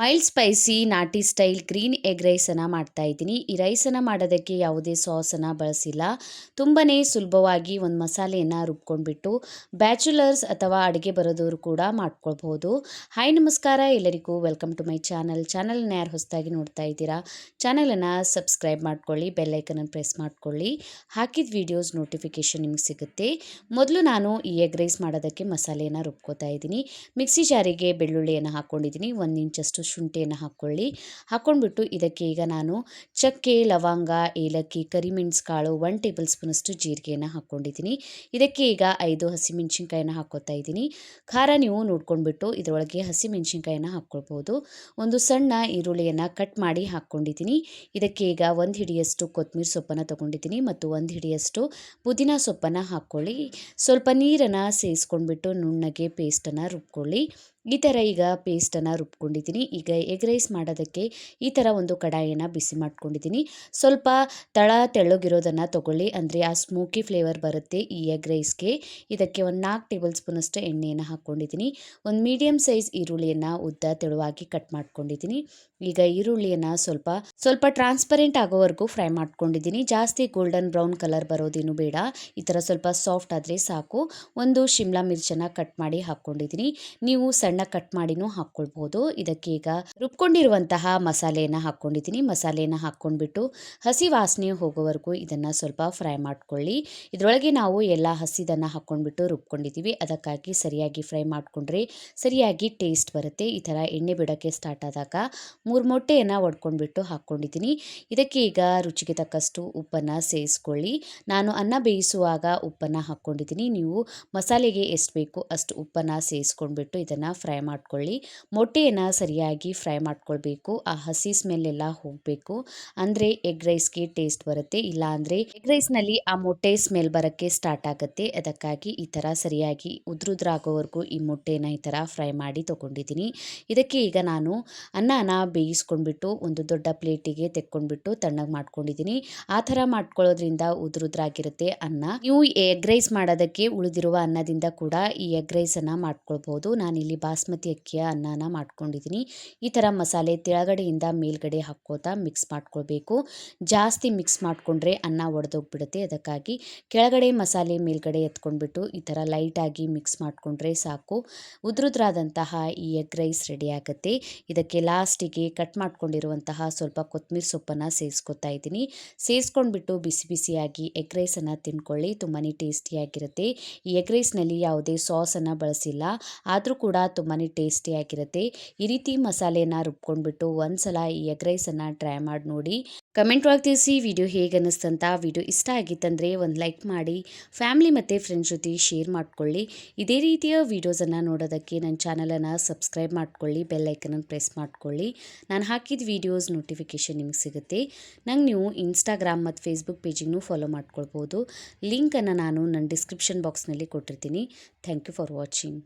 Mild spicy ನಾಟಿ style green egg ರೈಸನ್ನು ಮಾಡ್ತಾ ಇದ್ದೀನಿ. ಈ ರೈಸನ್ನು ಮಾಡೋದಕ್ಕೆ ಯಾವುದೇ ಸಾಸನ್ನು ಬಳಸಿಲ್ಲ. ತುಂಬಾ ಸುಲಭವಾಗಿ ಒಂದು ಮಸಾಲೆಯನ್ನು ರುಬ್ಕೊಂಡ್ಬಿಟ್ಟು ಬ್ಯಾಚುಲರ್ಸ್ ಅಥವಾ ಅಡುಗೆ ಬರೋದವರು ಕೂಡ ಮಾಡ್ಕೊಳ್ಬೋದು ಹಾಯ್ ನಮಸ್ಕಾರ. ಎಲ್ಲರಿಗೂ ವೆಲ್ಕಮ್ ಟು ಮೈ ಚಾನಲ್ ಚಾನಲ್ನ ಯಾರು ಹೊಸದಾಗಿ ನೋಡ್ತಾ ಇದ್ದೀರಾ? ಚಾನಲನ್ನು ಸಬ್ಸ್ಕ್ರೈಬ್ ಮಾಡ್ಕೊಳ್ಳಿ ಬೆಲ್ಲೈಕನನ್ನು ಪ್ರೆಸ್ ಮಾಡ್ಕೊಳ್ಳಿ. ಹಾಕಿದ ವೀಡಿಯೋಸ್ ನೋಟಿಫಿಕೇಷನ್ ನಿಮ್ಗೆ ಸಿಗುತ್ತೆ. ಮೊದಲು ನಾನು ಈ ಎಗ್ ರೈಸ್ ಮಾಡೋದಕ್ಕೆ ಮಸಾಲೆಯನ್ನು ರುಬ್ಕೋತಾ ಇದ್ದೀನಿ. ಮಿಕ್ಸಿ ಜಾರಿಗೆ ಬೆಳ್ಳುಳ್ಳಿಯನ್ನು ಹಾಕ್ಕೊಂಡಿದ್ದೀನಿ ಒಂದು ಇಂಚಷ್ಟು ಶುಂಠಿಯನ್ನು ಹಾಕ್ಕೊಳ್ಳಿ ಹಾಕ್ಕೊಂಡ್ಬಿಟ್ಟು ಇದಕ್ಕೆ ಈಗ ನಾನು ಚಕ್ಕೆ, ಲವಂಗ, ಏಲಕ್ಕಿ ಕರಿಮೆಣ್ಸು ಕಾಳು ಒನ್ ಟೇಬಲ್ ಸ್ಪೂನಷ್ಟು ಜೀರಿಗೆಯನ್ನು ಹಾಕ್ಕೊಂಡಿದ್ದೀನಿ ಇದಕ್ಕೆ ಈಗ ಐದು ಹಸಿಮೆಣ್ಸಿನ್ಕಾಯನ್ನು ಹಾಕ್ಕೊತಾ ಇದ್ದೀನಿ. ಖಾರ ನೀವು ನೋಡ್ಕೊಂಡ್ಬಿಟ್ಟು ಇದರೊಳಗೆ ಹಸಿಮೆಣ್ಸಿನ್ಕಾಯನ್ನು ಹಾಕ್ಕೊಳ್ಬೋದು ಒಂದು ಸಣ್ಣ ಈರುಳ್ಳಿಯನ್ನು ಕಟ್ ಮಾಡಿ ಹಾಕ್ಕೊಂಡಿದ್ದೀನಿ ಇದಕ್ಕೆ ಈಗ ಒಂದು ಹಿಡಿಯಷ್ಟು ಕೊತ್ತಂಬರಿ ಸೊಪ್ಪನ್ನು ತೊಗೊಂಡಿದ್ದೀನಿ ಮತ್ತು ಒಂದು ಹಿಡಿಯಷ್ಟು ಪುದೀನ ಸೊಪ್ಪನ್ನು ಹಾಕ್ಕೊಳ್ಳಿ ಸ್ವಲ್ಪ ನೀರನ್ನು ಸೇರಿಸ್ಕೊಂಡ್ಬಿಟ್ಟು ನುಣ್ಣಗೆ ಪೇಸ್ಟನ್ನು ರುಬ್ಕೊಳ್ಳಿ. ಈ ಥರ ಈಗ ಪೇಸ್ಟನ್ನು ರುಬ್ಕೊಂಡಿದ್ದೀನಿ. ಈಗ ಎಗ್ ರೈಸ್ ಮಾಡೋದಕ್ಕೆ ಈ ಥರ ಒಂದು ಕಡಾಯಿಯನ್ನು ಬಿಸಿ ಮಾಡ್ಕೊಂಡಿದ್ದೀನಿ. ಸ್ವಲ್ಪ ತಳ ತೆಳ್ಳಗಿರೋದನ್ನು ತೊಗೊಳ್ಳಿ. ಅಂದರೆ ಆ ಸ್ಮೋಕಿ ಫ್ಲೇವರ್ ಬರುತ್ತೆ ಈ ಎಗ್ ರೈಸ್ಗೆ. ಇದಕ್ಕೆ ಒಂದು ನಾಲ್ಕು ಟೇಬಲ್ ಸ್ಪೂನಷ್ಟು ಎಣ್ಣೆಯನ್ನು ಹಾಕ್ಕೊಂಡಿದ್ದೀನಿ. ಒಂದು ಮೀಡಿಯಮ್ ಸೈಜ್ ಈರುಳ್ಳಿಯನ್ನು ಉದ್ದ ತೆಳುವಾಗಿ ಕಟ್ ಮಾಡ್ಕೊಂಡಿದ್ದೀನಿ. ಈಗ ಈರುಳ್ಳಿಯನ್ನು ಸ್ವಲ್ಪ ಸ್ವಲ್ಪ ಟ್ರಾನ್ಸ್ಪರೆಂಟ್ ಆಗೋವರೆಗೂ ಫ್ರೈ ಮಾಡ್ಕೊಂಡಿದ್ದೀನಿ. ಜಾಸ್ತಿ ಗೋಲ್ಡನ್ ಬ್ರೌನ್ ಕಲರ್ ಬರೋದೇನು ಬೇಡ. ಈ ಥರ ಸ್ವಲ್ಪ ಸಾಫ್ಟ್ ಆದರೆ ಸಾಕು. ಒಂದು ಶಿಮ್ಲಾ ಮಿರ್ಚನ್ನು ಕಟ್ ಮಾಡಿ ಹಾಕ್ಕೊಂಡಿದ್ದೀನಿ. ನೀವು ಸಣ್ಣ ಕಟ್ ಮಾಡಿನೂ ಹಾಕ್ಕೊಳ್ಬೋದು. ಇದಕ್ಕೆ ಈಗ ರುಬ್ಕೊಂಡಿರುವಂತಹ ಮಸಾಲೆಯನ್ನು ಹಾಕ್ಕೊಂಡಿದ್ದೀನಿ. ಮಸಾಲೆಯನ್ನು ಹಾಕ್ಕೊಂಡ್ಬಿಟ್ಟು ಹಸಿ ವಾಸನೆ ಹೋಗೋವರೆಗೂ ಇದನ್ನು ಸ್ವಲ್ಪ ಫ್ರೈ ಮಾಡ್ಕೊಳ್ಳಿ. ಇದರೊಳಗೆ ನಾವು ಎಲ್ಲ ಹಸಿದನ್ನು ಹಾಕ್ಕೊಂಡ್ಬಿಟ್ಟು ರುಬ್ಕೊಂಡಿದ್ದೀವಿ. ಅದಕ್ಕಾಗಿ ಸರಿಯಾಗಿ ಫ್ರೈ ಮಾಡಿಕೊಂಡ್ರೆ ಸರಿಯಾಗಿ ಟೇಸ್ಟ್ ಬರುತ್ತೆ. ಈ ಥರ ಎಣ್ಣೆ ಬಿಡೋಕ್ಕೆ ಸ್ಟಾರ್ಟ್ ಆದಾಗ ಮೂರು ಮೊಟ್ಟೆಯನ್ನು ಒಡ್ಕೊಂಡ್ಬಿಟ್ಟು ಹಾಕ್ಕೊಂಡಿದ್ದೀನಿ. ಇದಕ್ಕೆ ಈಗ ರುಚಿಗೆ ತಕ್ಕಷ್ಟು ಉಪ್ಪನ್ನು ಸೇರಿಸ್ಕೊಳ್ಳಿ. ನಾನು ಅನ್ನ ಬೇಯಿಸುವಾಗ ಉಪ್ಪನ್ನು ಹಾಕ್ಕೊಂಡಿದ್ದೀನಿ. ನೀವು ಮಸಾಲೆಗೆ ಎಷ್ಟು ಬೇಕು ಅಷ್ಟು ಉಪ್ಪನ್ನು ಸೇರಿಸ್ಕೊಂಡ್ಬಿಟ್ಟು ಇದನ್ನು ಫ್ರೈ ಮಾಡ್ಕೊಳ್ಳಿ. ಮೊಟ್ಟೆಯನ್ನು ಸರಿಯಾಗಿ ಫ್ರೈ ಮಾಡ್ಕೊಳ್ಬೇಕು. ಆ ಹಸಿ ಸ್ಮೆಲ್ ಎಲ್ಲ ಹೋಗಬೇಕು. ಅಂದರೆ ಎಗ್ ರೈಸ್ಗೆ ಟೇಸ್ಟ್ ಬರುತ್ತೆ. ಇಲ್ಲ ಅಂದರೆ ಎಗ್ ರೈಸ್ನಲ್ಲಿ ಆ ಮೊಟ್ಟೆ ಸ್ಮೆಲ್ ಬರೋಕ್ಕೆ ಸ್ಟಾರ್ಟ್ ಆಗುತ್ತೆ. ಅದಕ್ಕಾಗಿ ಈ ಥರ ಸರಿಯಾಗಿ ಉದ್ರುದ್ರಾಗೋವರೆಗೂ ಈ ಮೊಟ್ಟೆನ ಈ ಥರ ಫ್ರೈ ಮಾಡಿ ತೊಗೊಂಡಿದ್ದೀನಿ. ಇದಕ್ಕೆ ಈಗ ನಾನು ಅನ್ನನ ಬೇಯಿಸ್ಕೊಂಡ್ಬಿಟ್ಟು ಒಂದು ದೊಡ್ಡ ಪ್ಲೇಟಿಗೆ ತೆಕ್ಕೊಂಡ್ಬಿಟ್ಟು ತಣ್ಣಗೆ ಮಾಡ್ಕೊಂಡಿದ್ದೀನಿ. ಆ ಥರ ಮಾಡ್ಕೊಳ್ಳೋದ್ರಿಂದ ಉದ್ರುದ್ರಾಗಿರುತ್ತೆ ಅನ್ನ. ನೀವು ಎಗ್ ರೈಸ್ ಮಾಡೋದಕ್ಕೆ ಉಳಿದಿರುವ ಅನ್ನದಿಂದ ಕೂಡ ಈ ಎಗ್ ರೈಸನ್ನು ಮಾಡ್ಕೊಳ್ಬೋದು. ನಾನಿಲ್ಲಿ ಬಾಸ್ಮತಿ ಅಕ್ಕಿಯ ಅನ್ನನ ಮಾಡ್ಕೊಂಡಿದ್ದೀನಿ ಈ ಥರ ಮಸಾಲೆ ತೆಳಗಡೆಯಿಂದ ಮೇಲ್ಗಡೆ ಹಾಕ್ಕೋತಾ ಮಿಕ್ಸ್ ಮಾಡ್ಕೊಳ್ಬೇಕು. ಜಾಸ್ತಿ ಮಿಕ್ಸ್ ಮಾಡಿಕೊಂಡ್ರೆ ಅನ್ನ ಒಡೆದೋಗ್ಬಿಡುತ್ತೆ. ಅದಕ್ಕಾಗಿ ಕೆಳಗಡೆ ಮಸಾಲೆ ಮೇಲ್ಗಡೆ ಎತ್ಕೊಂಡ್ಬಿಟ್ಟು ಈ ಥರ ಲೈಟಾಗಿ ಮಿಕ್ಸ್ ಮಾಡಿಕೊಂಡ್ರೆ ಸಾಕು. ಉದ್ರುದ್ರಾದಂತಹ ಈ ಎಗ್ ರೈಸ್ ರೆಡಿ ಆಗುತ್ತೆ. ಇದಕ್ಕೆ ಲಾಸ್ಟಿಗೆ ಕಟ್ ಮಾಡ್ಕೊಂಡಿರುವಂತಹ ಸ್ವಲ್ಪ ಕೊತ್ತಂಬರಿ ಸೊಪ್ಪನ್ನು ಸೇರಿಸ್ಕೊತಾ ಇದ್ದೀನಿ. ಸೇರಿಸ್ಕೊಂಡ್ಬಿಟ್ಟು ಬಿಸಿ ಬಿಸಿಯಾಗಿ ಎಗ್ ರೈಸನ್ನು ತಿನ್ಕೊಳ್ಳಿ. ತುಂಬಾ ಟೇಸ್ಟಿಯಾಗಿರುತ್ತೆ ಈ ಎಗ್ ರೈಸ್ನಲ್ಲಿ ಯಾವುದೇ ಸಾಸನ್ನು ಬಳಸಿಲ್ಲ. ಆದರೂ ಕೂಡ ತುಂಬಾ ಟೇಸ್ಟಿಯಾಗಿರುತ್ತೆ ಈ ರೀತಿ ಮಸಾಲೆನ ರುಬ್ಕೊಂಡ್ಬಿಟ್ಟು ಒಂದ್ಸಲ ಈ ಎಗ್ ರೈಸನ್ನು ಟ್ರೈ ಮಾಡಿ ನೋಡಿ. ಕಮೆಂಟ್ ಒಳಗೆ ತಿಳಿಸಿ ವಿಡಿಯೋ ಹೇಗೆ ಅನ್ನಿಸ್ತಂತ. ವಿಡಿಯೋ ಇಷ್ಟ ಆಗಿತ್ತಂದರೆ ಒಂದು ಲೈಕ್ ಮಾಡಿ. ಫ್ಯಾಮಿಲಿ ಮತ್ತು ಫ್ರೆಂಡ್ಸ್ ಜೊತೆ ಶೇರ್ ಮಾಡ್ಕೊಳ್ಳಿ. ಇದೇ ರೀತಿಯ ವೀಡಿಯೋಸನ್ನು ನೋಡೋದಕ್ಕೆ ನನ್ನ ಚಾನಲನ್ನು ಸಬ್ಸ್ಕ್ರೈಬ್ ಮಾಡ್ಕೊಳ್ಳಿ. ಐಕನನ್ನು ಪ್ರೆಸ್ ಮಾಡ್ಕೊಳ್ಳಿ. ನಾನು ಹಾಕಿದ ವಿಡಿಯೋಸ್ ನೋಟಿಫಿಕೇಷನ್ ನಿಮಗೆ ಸಿಗುತ್ತೆ. ನಂಗೆ ನೀವು ಇನ್ಸ್ಟಾಗ್ರಾಮ್ ಮತ್ತು ಫೇಸ್ಬುಕ್ ಪೇಜಿಗೂ ಫಾಲೋ ಮಾಡ್ಕೊಳ್ಬೋದು. ಲಿಂಕನ್ನು ನಾನು ನನ್ನ ಡಿಸ್ಕ್ರಿಪ್ಷನ್ ಬಾಕ್ಸ್ನಲ್ಲಿ ಕೊಟ್ಟಿರ್ತೀನಿ. Thank you for watching